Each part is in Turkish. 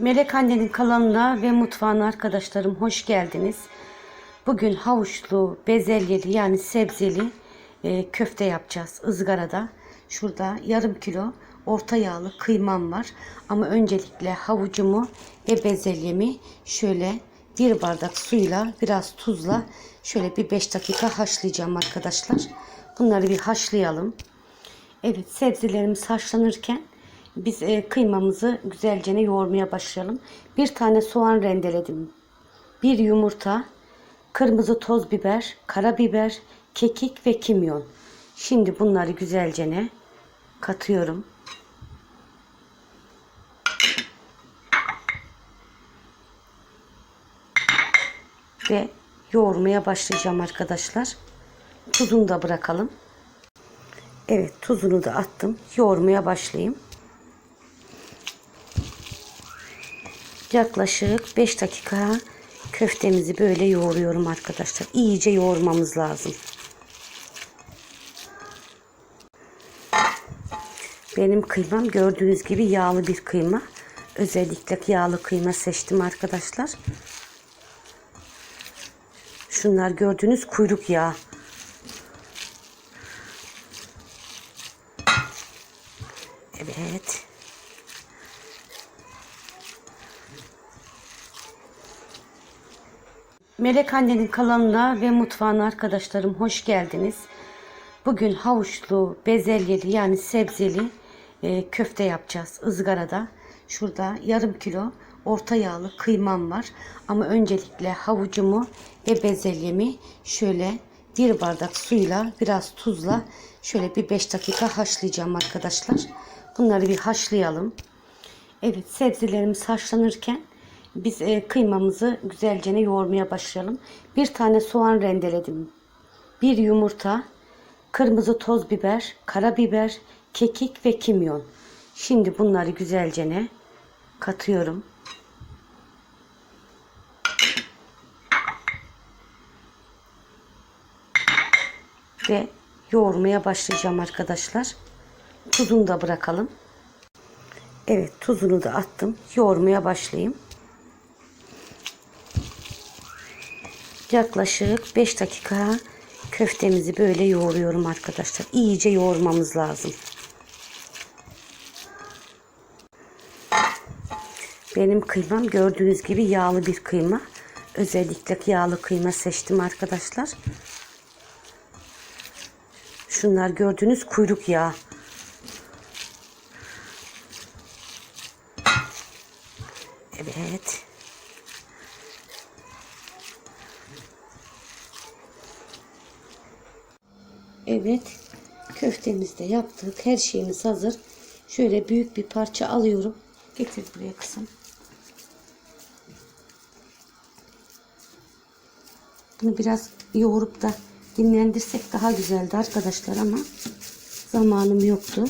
Melek Anne'nin kanalına ve mutfağına arkadaşlarım hoş geldiniz. Bugün havuçlu, bezelyeli yani sebzeli e, köfte yapacağız ızgarada. Şurada yarım kilo orta yağlı kıymam var. Ama öncelikle havucumu ve bezelyemi şöyle bir bardak suyla biraz tuzla şöyle bir 5 dakika haşlayacağım arkadaşlar. Bunları bir haşlayalım. Evet sebzelerimiz haşlanırken biz e, kıymamızı güzelce yoğurmaya başlayalım. Bir tane soğan rendeledim. Bir yumurta, kırmızı toz biber, karabiber, kekik ve kimyon. Şimdi bunları güzelce katıyorum. Ve yoğurmaya başlayacağım arkadaşlar. Tuzunu da bırakalım. Evet tuzunu da attım. Yoğurmaya başlayayım. Yaklaşık 5 dakika köftemizi böyle yoğuruyorum arkadaşlar. İyice yoğurmamız lazım. Benim kıymam gördüğünüz gibi yağlı bir kıyma. Özellikle yağlı kıyma seçtim arkadaşlar. Şunlar gördüğünüz kuyruk yağı. Evet. Melek Anne'nin kanalına ve mutfağına arkadaşlarım hoş geldiniz. Bugün havuçlu, bezelyeli yani sebzeli e, köfte yapacağız ızgarada. Şurada yarım kilo orta yağlı kıymam var. Ama öncelikle havucumu ve bezelyemi şöyle bir bardak suyla biraz tuzla şöyle bir 5 dakika haşlayacağım arkadaşlar. Bunları bir haşlayalım. Evet sebzelerimiz haşlanırken biz e, kıymamızı güzelce yoğurmaya başlayalım. Bir tane soğan rendeledim. Bir yumurta, kırmızı toz biber, karabiber, kekik ve kimyon. Şimdi bunları güzelce katıyorum. Ve yoğurmaya başlayacağım arkadaşlar. Tuzunu da bırakalım. Evet tuzunu da attım. Yoğurmaya başlayayım. Yaklaşık 5 dakika köftemizi böyle yoğuruyorum arkadaşlar. İyice yoğurmamız lazım. Benim kıymam gördüğünüz gibi yağlı bir kıyma. Özellikle yağlı kıyma seçtim arkadaşlar. Şunlar gördüğünüz kuyruk yağı. Evet. Evet. Köftemizi yaptık. Her şeyimiz hazır. Şöyle büyük bir parça alıyorum. Getir buraya kızım. Bunu biraz yoğurup da dinlendirsek daha güzeldi arkadaşlar ama zamanım yoktu.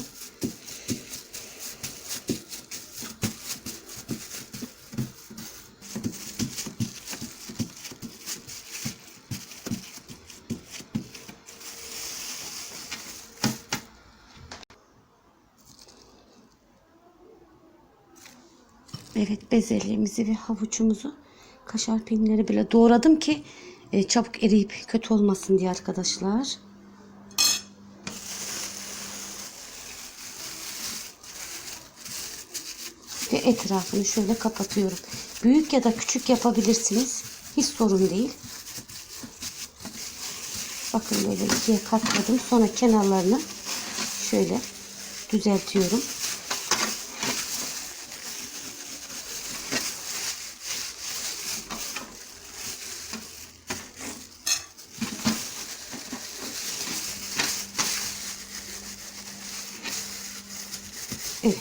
Evet bezelyemizi ve havucumuzu kaşar peynirleri bile doğradım ki e, çabuk eriyip kötü olmasın diye arkadaşlar. Ve etrafını şöyle kapatıyorum. Büyük ya da küçük yapabilirsiniz. Hiç sorun değil. Bakın böyle ikiye katladım. Sonra kenarlarını şöyle düzeltiyorum. Evet.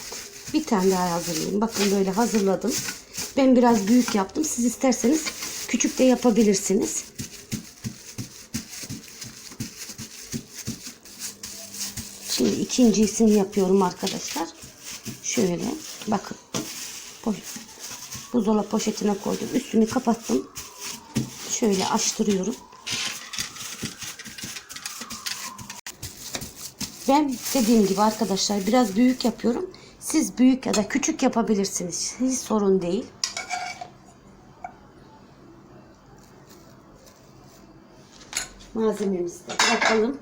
Bir tane daha hazırlayayım. Bakın böyle hazırladım. Ben biraz büyük yaptım. Siz isterseniz küçük de yapabilirsiniz. Şimdi ikincisini yapıyorum arkadaşlar. Şöyle bakın. Buzdolabı poşetine koydum. Üstünü kapattım. Şöyle açtırıyorum. Ben dediğim gibi arkadaşlar biraz büyük yapıyorum. Siz büyük ya da küçük yapabilirsiniz. Hiç sorun değil. Malzememizi de bırakalım.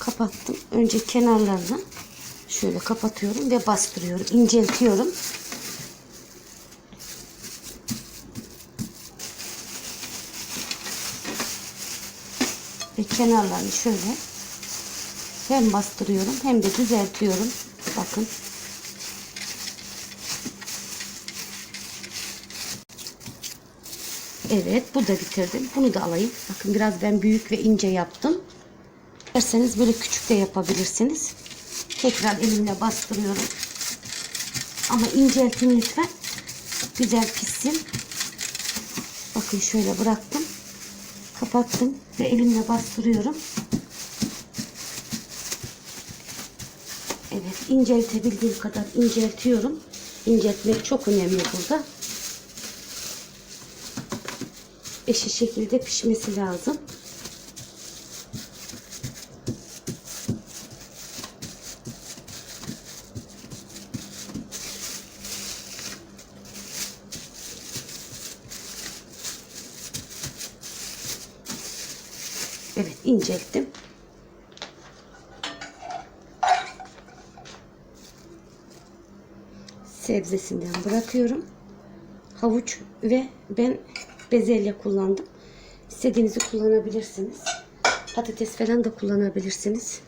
Kapattım. Önce kenarlarını şöyle kapatıyorum ve bastırıyorum. inceltiyorum. Ve kenarlarını şöyle hem bastırıyorum hem de düzeltiyorum. Bakın. Evet bu da bitirdim. Bunu da alayım. Bakın biraz ben büyük ve ince yaptım. İsterseniz böyle küçük de yapabilirsiniz. Tekrar elimle bastırıyorum. Ama inceltin lütfen. Güzel pişsin. Bakın şöyle bıraktım. Kapattım ve elimle bastırıyorum. Evet inceltebildiğim kadar inceltiyorum. İnceltmek çok önemli burada. Eşit şekilde pişmesi lazım. Evet incelttim. Sebzesinden bırakıyorum. Havuç ve ben bezelye kullandım. İstediğinizi kullanabilirsiniz. Patates falan da kullanabilirsiniz.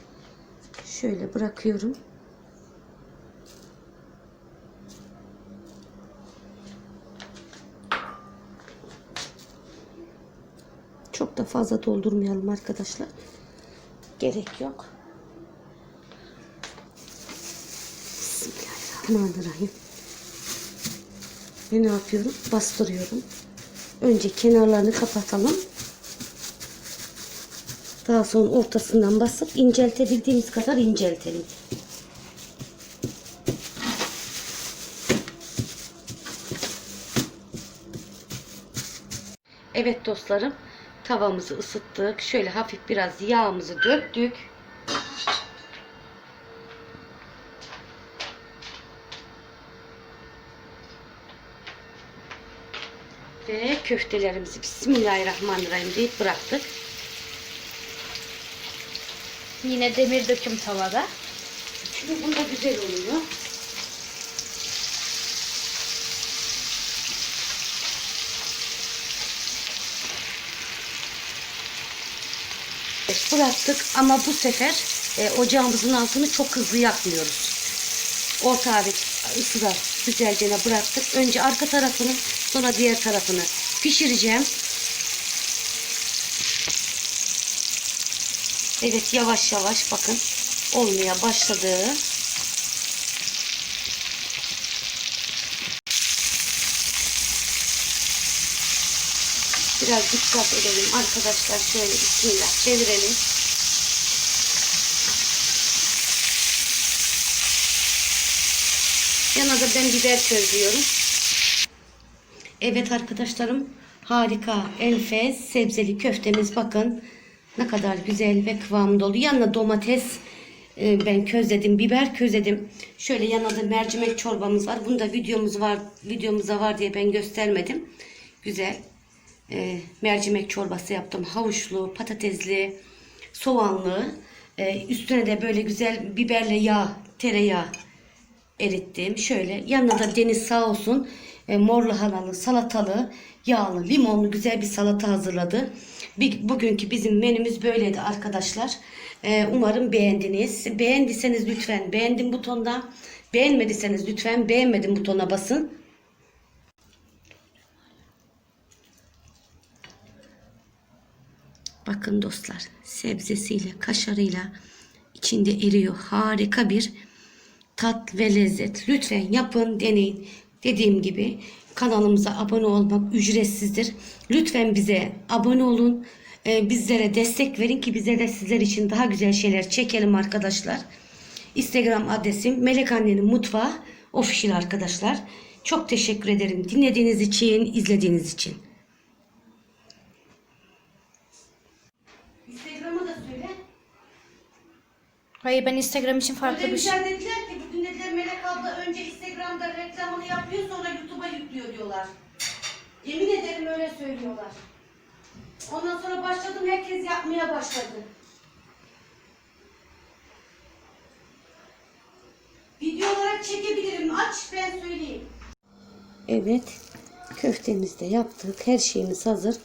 Şöyle bırakıyorum. Çok da fazla doldurmayalım arkadaşlar. Gerek yok. Bismillahirrahmanirrahim. Ve ne yapıyorum? Bastırıyorum. Önce kenarlarını kapatalım. Daha sonra ortasından basıp inceltebildiğimiz kadar inceltelim. Evet dostlarım, tavamızı ısıttık. Şöyle hafif biraz yağımızı döktük. Ve köftelerimizi Bismillahirrahmanirrahim deyip bıraktık. Yine demir döküm tavada. Çünkü bunda güzel oluyor. Bıraktık ama bu sefer e, ocağımızın altını çok hızlı yakmıyoruz. Orta ısıda güzelce bıraktık. Önce arka tarafını sonra diğer tarafını pişireceğim. Evet yavaş yavaş bakın olmaya başladı. Biraz dikkat edelim arkadaşlar. Şöyle bismillah çevirelim. Yana da ben biber közlüyorum. Evet arkadaşlarım harika enfes sebzeli köftemiz bakın ne kadar güzel ve kıvamlı dolu. Yanına domates e, ben közledim, biber közledim. Şöyle yanına mercimek çorbamız var. Bunda videomuz var, videomuzda var diye ben göstermedim. Güzel e, mercimek çorbası yaptım. Havuçlu, patatesli, soğanlı. E, üstüne de böyle güzel biberle yağ, tereyağı erittim. Şöyle yanına da deniz sağ olsun e, mor lahanalı, salatalı, yağlı, limonlu güzel bir salata hazırladı. Bir, bugünkü bizim menümüz böyleydi arkadaşlar. E, umarım beğendiniz. Beğendiyseniz lütfen beğendim butonda. Beğenmediyseniz lütfen beğenmedim butonuna basın. Bakın dostlar sebzesiyle, kaşarıyla içinde eriyor. Harika bir tat ve lezzet. Lütfen yapın, deneyin. Dediğim gibi kanalımıza abone olmak ücretsizdir. Lütfen bize abone olun. Ee, bizlere destek verin ki bize de sizler için daha güzel şeyler çekelim arkadaşlar. Instagram adresim Melek Annenin Mutfağı official arkadaşlar. Çok teşekkür ederim dinlediğiniz için, izlediğiniz için. Hayır ben Instagram için farklı bir şey. Dediler ki bugün dediler Melek abla önce Instagram'da reklamını yapıyor sonra YouTube'a yüklüyor diyorlar. Yemin ederim öyle söylüyorlar. Ondan sonra başladım herkes yapmaya başladı. Video olarak çekebilirim. Aç ben söyleyeyim. Evet. Köftemizi de yaptık. Her şeyimiz hazır.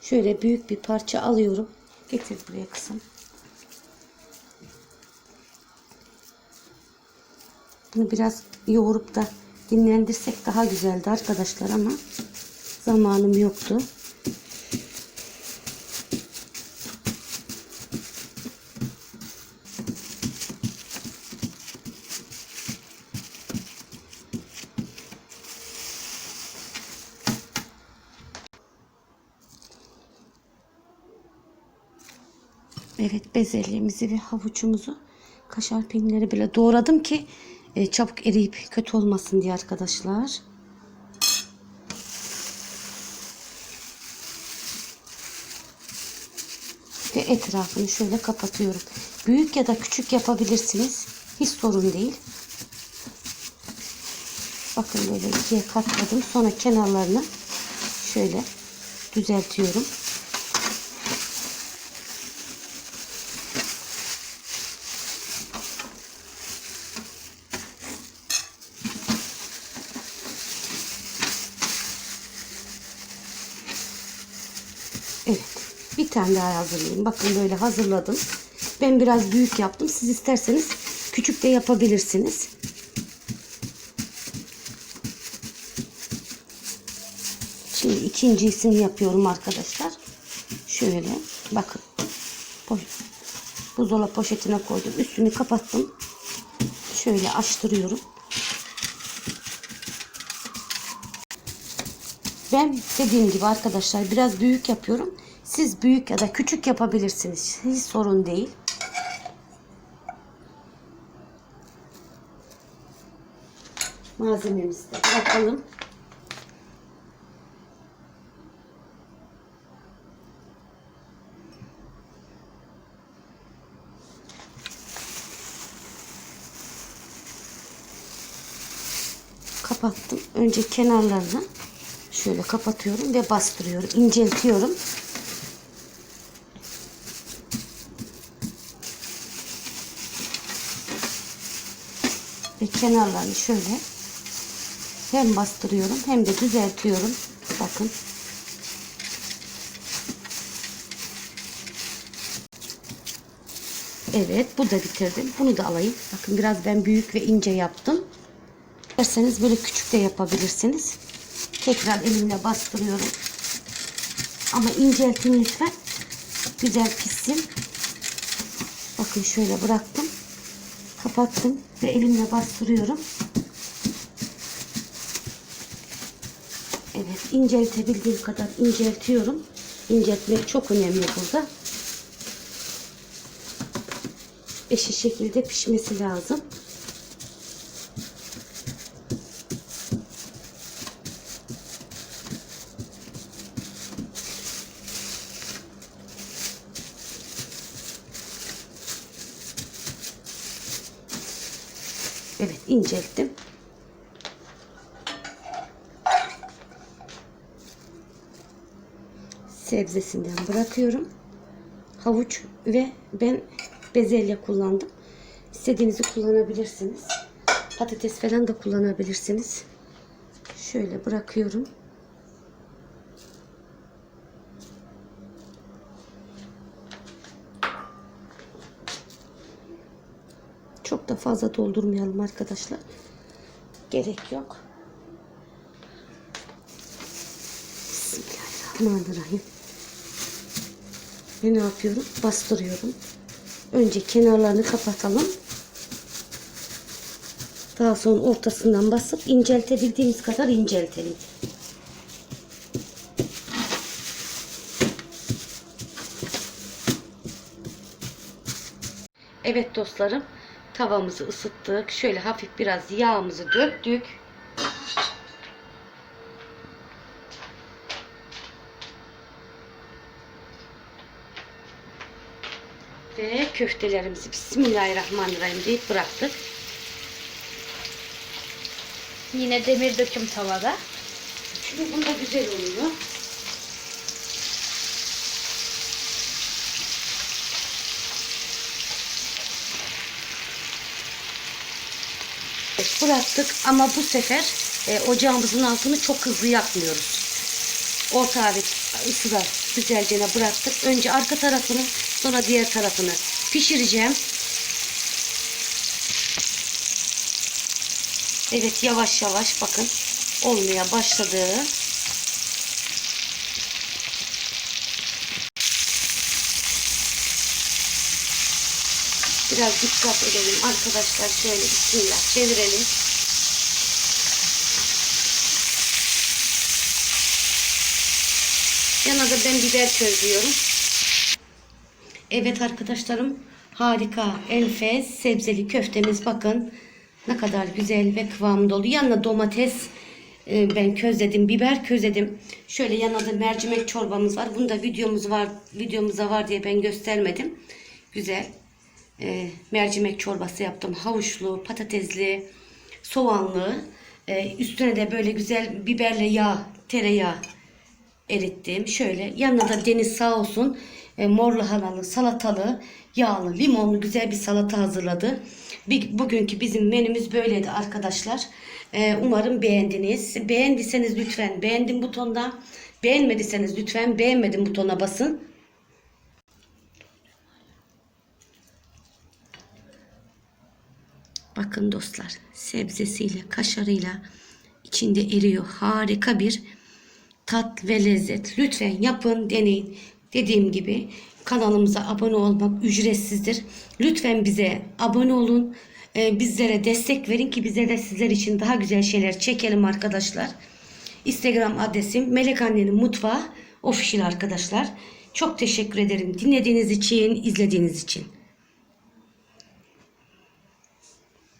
Şöyle büyük bir parça alıyorum. Getir buraya kızım. Bunu biraz yoğurup da dinlendirsek daha güzeldi arkadaşlar ama zamanım yoktu. Evet bezelyemizi ve havucumuzu kaşar peynirleri bile doğradım ki e, çabuk eriyip kötü olmasın diye arkadaşlar. Ve etrafını şöyle kapatıyorum. Büyük ya da küçük yapabilirsiniz. Hiç sorun değil. Bakın böyle ikiye katladım. Sonra kenarlarını şöyle düzeltiyorum. Evet. Bir tane daha hazırlayayım. Bakın böyle hazırladım. Ben biraz büyük yaptım. Siz isterseniz küçük de yapabilirsiniz. Şimdi ikincisini yapıyorum arkadaşlar. Şöyle bakın. Buzdolabı poşetine koydum. Üstünü kapattım. Şöyle açtırıyorum. Ben dediğim gibi arkadaşlar biraz büyük yapıyorum. Siz büyük ya da küçük yapabilirsiniz. Hiç sorun değil. Malzememizi de bırakalım. Kapattım. Önce kenarlarını şöyle kapatıyorum ve bastırıyorum. inceltiyorum. Kenarlarını şöyle hem bastırıyorum hem de düzeltiyorum. Bakın. Evet bu da bitirdim. Bunu da alayım. Bakın biraz ben büyük ve ince yaptım. İsterseniz böyle küçük de yapabilirsiniz. Tekrar elimle bastırıyorum. Ama inceltin lütfen. Güzel pişsin. Bakın şöyle bıraktım. Kapattım ve elimle bastırıyorum. Evet inceltebildiğim kadar inceltiyorum. İnceltmek çok önemli burada. Eşit şekilde pişmesi lazım. Evet incelttim. Sebzesinden bırakıyorum. Havuç ve ben bezelye kullandım. İstediğinizi kullanabilirsiniz. Patates falan da kullanabilirsiniz. Şöyle bırakıyorum. Çok da fazla doldurmayalım arkadaşlar. Gerek yok. Bismillahirrahmanirrahim. Ve ne yapıyorum? Bastırıyorum. Önce kenarlarını kapatalım. Daha sonra ortasından basıp inceltebildiğimiz kadar inceltelim. Evet dostlarım Tavamızı ısıttık. Şöyle hafif biraz yağımızı döktük. Ve köftelerimizi Bismillahirrahmanirrahim deyip bıraktık. Yine demir döküm tavada. Çünkü bunda güzel oluyor. Evet, bıraktık ama bu sefer e, ocağımızın altını çok hızlı yakmıyoruz. Orta hareket ısıda güzelce bıraktık. Önce arka tarafını sonra diğer tarafını pişireceğim. Evet yavaş yavaş bakın olmaya başladı. Biraz dikkat edelim arkadaşlar. Şöyle bismillah çevirelim. Yana da ben biber közlüyorum. Evet arkadaşlarım harika enfes sebzeli köftemiz bakın ne kadar güzel ve kıvam dolu. Yanına domates e, ben közledim, biber közledim. Şöyle yanına da mercimek çorbamız var. Bunda videomuz var, videomuzda var diye ben göstermedim. Güzel e, mercimek çorbası yaptım. Havuçlu, patatesli, soğanlı. E, üstüne de böyle güzel biberle yağ, tereyağı erittim. Şöyle yanına da deniz sağ olsun e, mor lahanalı, salatalı, yağlı, limonlu güzel bir salata hazırladı. Bir, bugünkü bizim menümüz böyleydi arkadaşlar. E, umarım beğendiniz. Beğendiyseniz lütfen beğendim butonuna. Beğenmediyseniz lütfen beğenmedim butonuna basın. Bakın dostlar sebzesiyle, kaşarıyla içinde eriyor. Harika bir tat ve lezzet. Lütfen yapın, deneyin. Dediğim gibi kanalımıza abone olmak ücretsizdir. Lütfen bize abone olun. Ee, bizlere destek verin ki bize de sizler için daha güzel şeyler çekelim arkadaşlar. Instagram adresim Melek Annenin Mutfağı official arkadaşlar. Çok teşekkür ederim dinlediğiniz için, izlediğiniz için.